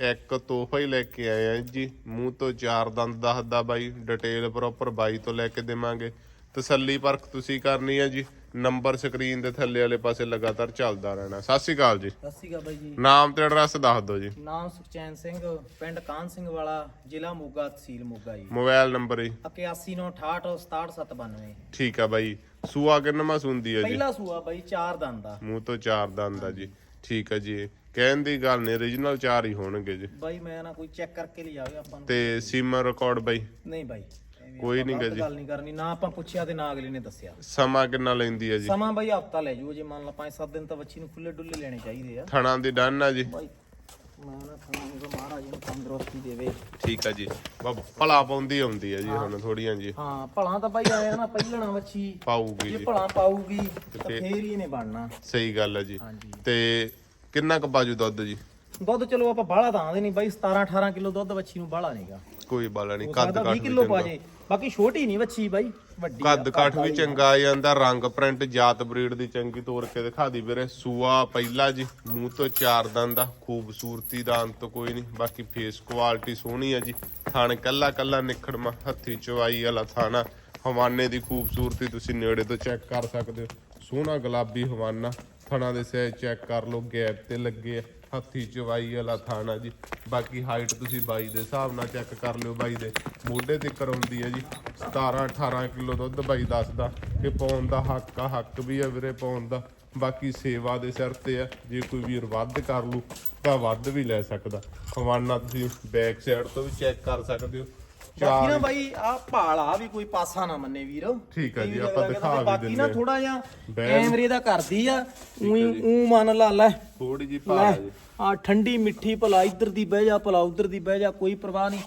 ਇੱਕ ਤੋਹਫਾ ਹੀ ਲੈ ਕੇ ਆਏ ਆ ਜੀ। ਮੂੰਹ ਤੋਂ ਚਾਰ ਦੰਦ ਦੱਸਦਾ ਬਾਈ ਡਿਟੇਲ ਪ੍ਰੋਪਰ ਬਾਈ ਤੋਂ ਲੈ ਕੇ ਦੇਵਾਂਗੇ। ਤਸੱਲੀ ਪਰਖ ਤੁਸੀਂ ਕਰਨੀ ਹੈ ਜੀ। ਨੰਬਰ ਸਕਰੀਨ ਦੇ ਥੱਲੇ ਵਾਲੇ ਪਾਸੇ ਲਗਾਤਾਰ ਚੱਲਦਾ ਰਹਿਣਾ। ਸਤਿ ਸ਼੍ਰੀ ਅਕਾਲ ਜੀ। ਸਤਿ ਸ਼੍ਰੀ ਅਕਾਲ ਬਾਈ ਜੀ। ਨਾਮ ਤੇ ਐਡਰੈਸ ਦੱਸ ਦਿਓ ਜੀ। ਨਾਮ ਸੁਖਚੈਨ ਸਿੰਘ ਪਿੰਡ ਕਾਨ ਸਿੰਘ ਵਾਲਾ ਜ਼ਿਲ੍ਹਾ ਮੋਗਾ ਤਹਿਸੀਲ ਮੋਗਾ ਜੀ। ਮੋਬਾਈਲ ਨੰਬਰ ਜੀ। 8198679792 ਠੀਕ ਆ ਬਾਈ। ਸੂਆ ਕਿੰਨਵਾਂ ਸੁੰਦੀ ਹੈ ਜੀ? ਪਹਿਲਾ ਸੂਆ ਬਾਈ ਚਾਰ ਦੰਦ ਦਾ ਮੂੰਹ ਤੋਂ ਚਾਰ ਦੰਦ ਆ ਜੀ। ਠੀਕ ਆ ਜੀ। ਕਹਿਣ ਦੀ ਗੱਲ ਨਹੀਂ origignal ਚਾਰ ਹੀ ਹੋਣਗੇ ਜੀ। ਬਾਈ ਮੈਂ ਨਾ ਕੋਈ ਚੈੱਕ ਕਰਕੇ ਲਿਆਵੇ ਆਪਾਂ ਨੂੰ। ਤੇ ਸੀਮਾ ਰਿਕਾਰਡ ਬਾਈ। ਨਹੀਂ ਬਾਈ ਐਵੇਂ ਕੋਈ ਆਪਾਂ ਨੀ ਗਾ ਗਲਤ ਜੀ। ਗੱਲ ਨਹੀਂ ਕਰਨੀ ਨਾ ਆਪਾਂ ਪੁੱਛਿਆ ਤੇ ਨਾ ਅਗਲੇ ਨੇ ਦੱਸਿਆ। ਸਮਾਂ ਕਿੰਨਾ ਲੈਂਦੀ ਹੈ ਜੀ? ਸਮਾਂ ਬਾਈ ਹਫਤਾ ਲੈ ਜੂ ਜੇ ਮੰਨ ਲਾ 5-7 ਦਿਨ ਤਾਂ ਬੱਚੀ ਨੂੰ ਖੁੱਲੇ ਡੁੱਲੇ ਲੈਣੇ ਚਾਹੀਦੇ ਆ। ਥਣਾ ਦੀ ਡਨ ਆ ਜੀ। ਬਾਈ ਮੈਂ ਨਾ ਖਾਣਾ ਮਹਾਰਾਜ ਨੂੰ ਤੰਦਰੁਸਤੀ ਦੇਵੇ। ਠੀਕ ਆ ਜੀ। ਭਲਾ ਪਾਉਂਦੀ ਆਉਂਦੀ ਆ ਜੀ ਹੁਣ ਥੋੜੀਆਂ ਜੀ। ਹਾਂ ਭਲਾ ਤਾਂ ਬਾਈ ਆਇਆ ਨਾ ਪਹਿਲਣਾ ਬੱਚੀ ਪਾਊਗੀ ਜੇ ਜੀ। ਭਲਾ ਪਾਊਗੀ ਤਾਂ ਫੇਰ- ਫੇਰ ਹੀ ਇਹਨੇ ਬਣਨਾ। ਸਹੀ ਗੱਲ ਆ ਜੀ। ਹਾਂਜੀ। ਤੇ ਕਿੰਨਾ ਕੁ ਬਾਜੂ ਦੁੱਧ ਜੀ? ਦੁੱਧ ਚਲੋ ਆਪਾਂ ਬਾਹਲਾ ਤਾਂ ਆਂਦੇ ਨਹੀਂ ਬਾਈ 17 18 ਕਿਲੋ ਦੁੱਧ ਬੱਚੀ ਨੂੰ ਬਾਹਲਾ ਨਹੀਂਗਾ। ਕੋਈ ਬਾਲਾ ਨਹੀਂ ਕੱਦ ਕਾਠ 20 ਵੀ ਕਿਲੋ ਪਾ ਜੇ ਬਾਕੀ ਛੋਟੀ ਨਹੀਂ ਬੱਚੀ ਬਾਈ ਵੱਡੀ ਕੱਦ ਕਾਠ ਵੀ। ਚੰਗਾ ਆ ਜਾਂਦਾ ਰੰਗ ਪ੍ਰਿੰਟ ਜਾਤ ਬਰੀਡ ਦੀ ਚੰਗੀ ਤੋਰ ਕੇ ਦਿਖਾ ਦੀ ਵੀਰੇ। ਸੂਆ ਪਹਿਲਾ ਜੀ ਮੂੰਹ ਤੋਂ ਚਾਰ ਦੰਦ ਦਾ ਖੂਬਸੂਰਤੀ ਦਾ ਅੰਤ ਕੋਈ ਨਹੀਂ ਬਾਕੀ ਫੇਸ ਕੁਆਲਿਟੀ ਸੋਹਣੀ ਆ ਜੀ। ਥਣ ਕੱਲਾ ਕੱਲਾ ਨਿਖੜਮਾ ਹੱਥੀ ਚਵਾਈ ਵਾਲਾ ਥਾਣਾ। ਹਵਾਨੇ ਦੀ ਖੂਬਸੂਰਤੀ ਤੁਸੀਂ ਨੇੜੇ ਤੋਂ ਚੈੱਕ ਕਰ ਸਕਦੇ ਹੋ। ਸੋਹਣਾ ਗੁਲਾਬੀ ਹਵਾਨਾ ਥਣਾ ਦੇ ਸਾਈਜ਼ ਚੈੱਕ ਕਰ ਲਓ ਗੈਪ ਤੇ ਲੱਗੇ ਆ, ਹੱਥੀ ਚਵਾਈ ਵਾਲਾ ਥਾਣਾ ਜੀ। ਬਾਕੀ ਹਾਈਟ ਤੁਸੀਂ ਬਾਈ ਦੇ ਹਿਸਾਬ ਨਾਲ ਚੈੱਕ ਕਰ ਲਿਓ ਬਾਈ ਦੇ। ਮੋਢੇ ਤੇ ਕਰਾਉਂਦੀ ਹੈ ਜੀ 17 18 ਕਿਲੋ ਦੁੱਧ ਬਾਈ ਦੱਸਦਾ ਕਿ ਪਾਉਣ ਦਾ ਹੱਕ ਆ, ਹੱਕ ਵੀ ਆ ਵੀਰੇ ਪਾਉਣ ਦਾ। ਬਾਕੀ ਸੇਵਾ ਦੇ ਸਿਰ ਤੇ ਆ, ਜੇ ਕੋਈ ਵੀਰ ਵੱਧ ਕਰ ਲੂ ਤਾਂ ਵੱਧ ਵੀ ਲੈ ਸਕਦਾ। ਖਵਾਨਾ ਤੁਸੀਂ ਬੈਕ ਸਾਈਡ ਤੋਂ ਵੀ ਚੈੱਕ ਕਰ ਸਕਦੇ ਹੋ। ਬਾਕੀ ਨਾ ਬਾਈ ਆ ਭਾਲ ਆ ਵੀ ਕੋਈ ਪਾਸਾ ਨਾ ਮੰਨੇ ਵੀਰ। ਠੀਕ ਆ ਕਈ ਜੀ, ਆਪਾਂ ਦਿਖਾ ਵੀ ਬਾਕੀ ਨਾ ਦਿੰਦੇ ਆ। ਥੋੜਾ ਜਿਹਾ ਕੈਮਰੇ ਦਾ ਕਰਦੀ ਆ ਉਹੀ ਉਹ ਮੰਨ ਲਾ ਲੈ। ਥੋੜੀ ਜੀ ਲੈ ਭਾਰਾ ਜੀ। ਆ ਠੰਡੀ ਮਿੱਠੀ ਭਲਾ ਇੱਧਰ ਦੀ ਬਹਿ ਜਾ ਭਲਾ ਉੱਧਰ ਦੀ ਬਹਿ ਜਾ ਕੋਈ ਪਰਵਾਹ ਨਹੀਂ।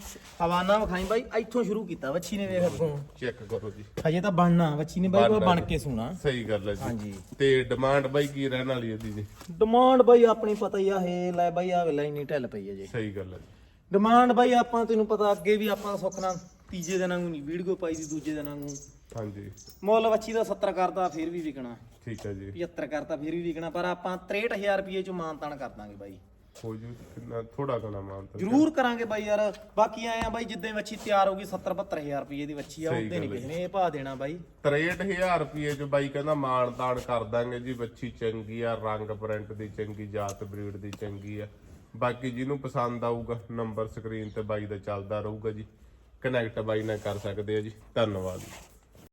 ਹਵਾਨਾ ਵਿਖਾਈ ਬਾਈ ਇੱਥੋਂ ਸ਼ੁਰੂ ਕੀਤਾ ਬੱਚੀ ਨੇ ਵੇਖ ਅੱਗੋਂ। ਚੈੱਕ ਕਰੋ ਜੀ। ਹਜੇ ਤਾਂ ਬਣਨਾ ਬੱਚੀ ਨੇ ਬਾਈ ਬਣਨਾ ਬਣ। ਕੇ ਸੋਣਾ। ਸਹੀ ਗੱਲ ਹੈ ਜੀ। ਹਾਂਜੀ। ਤੇ ਡਿਮਾਂਡ ਬਾਈ ਕੀ ਰਹਿਣ ਵਾਲੀ ਹੈ ਦੀ ਜੀ? ਡਿਮਾਂਡ ਬਾਈ ਆਪਣੀ ਪਤਾ ਹੀ ਆ ਇਹ ਲੈ ਬਾਈ ਆ ਵੇਲਾ ਇੰਨੀ ਢਿੱਲ ਪਈ ਹੈ ਜੇ। ਸਹੀ ਗੱਲ ਹੈ ਜੀ। ਡਿਮਾਂਡ ਬਾਈ ਆਪਾਂ ਤੈਨੂੰ ਪਤਾ ਅੱਗੇ ਵੀ ਆਪਾਂ ਸੁੱਖ ਨਾਲ ਤੀਜੇ ਦਿਨਾਂ ਨੂੰ ਨਹੀਂ ਵੀਡੀਓ ਪਾਈ ਦੀ ਦੂਜੇ ਦਿਨਾਂ ਨੂੰ। ਹਾਂਜੀ। ਮੁੱਲ ਬੱਚੀ ਦਾ 70 ਕਰਦਾ ਫਿਰ ਵੀ ਵਿਕਣਾ। ਠੀਕ ਹੈ ਜੀ। 75 ਕਰਤਾ ਫਿਰ ਵੀ ਵਿਕਣਾ ਪਰ ਆਪਾਂ 63000 ਰੁਪਏ ਚ ਮਾਨਤਾਨ ਕਰ ਦਾਂਗੇ ਬਾਈ। ਹੋ ਜੂ ਕਿੰਨਾ ਥੋੜਾ ਕਣਾ ਮਾਨਤਾ ਜ਼ਰੂਰ ਕਰਾਂਗੇ ਬਾਈ ਯਾਰ। ਬਾਕੀ ਆਏ ਆ ਬਾਈ ਜਿੱਦਾਂ ਬੱਚੀ ਤਿਆਰ ਹੋਗੀ 70 72000 ਰੁਪਏ ਦੀ ਬੱਚੀ ਆ ਉਹਦੇ ਨਹੀਂ ਹੈ। ਕਿਸੇ ਨੇ ਇਹ ਭਾਅ ਦੇਣਾ ਬਾਈ। 63000 ਰੁਪਏ ਚ ਬਾਈ ਕਹਿੰਦਾ ਮਾਣ ਤਾਣ ਕਰ ਦਾਂਗੇ ਜੀ ਬੱਚੀ ਚੰਗੀ ਆ ਰੰਗ ਪ੍ਰਿੰਟ ਦੀ ਚੰਗੀ ਜਾਤ ਬਰੀਡ ਦੀ ਚੰਗੀ ਆ। ਬਾਕੀ ਜਿਹਨੂੰ ਪਸੰਦ ਆਊਗਾ ਨੰਬਰ ਸਕਰੀਨ ਤੇ ਬਾਈ ਦਾ ਚੱਲਦਾ ਰਹੂਗਾ ਜੀ। ਕਨੈਕਟ ਬਾਈ ਨਾਲ ਕਰ ਸਕਦੇ ਆ ਜੀ। ਧੰਨਵਾਦ ਜੀ।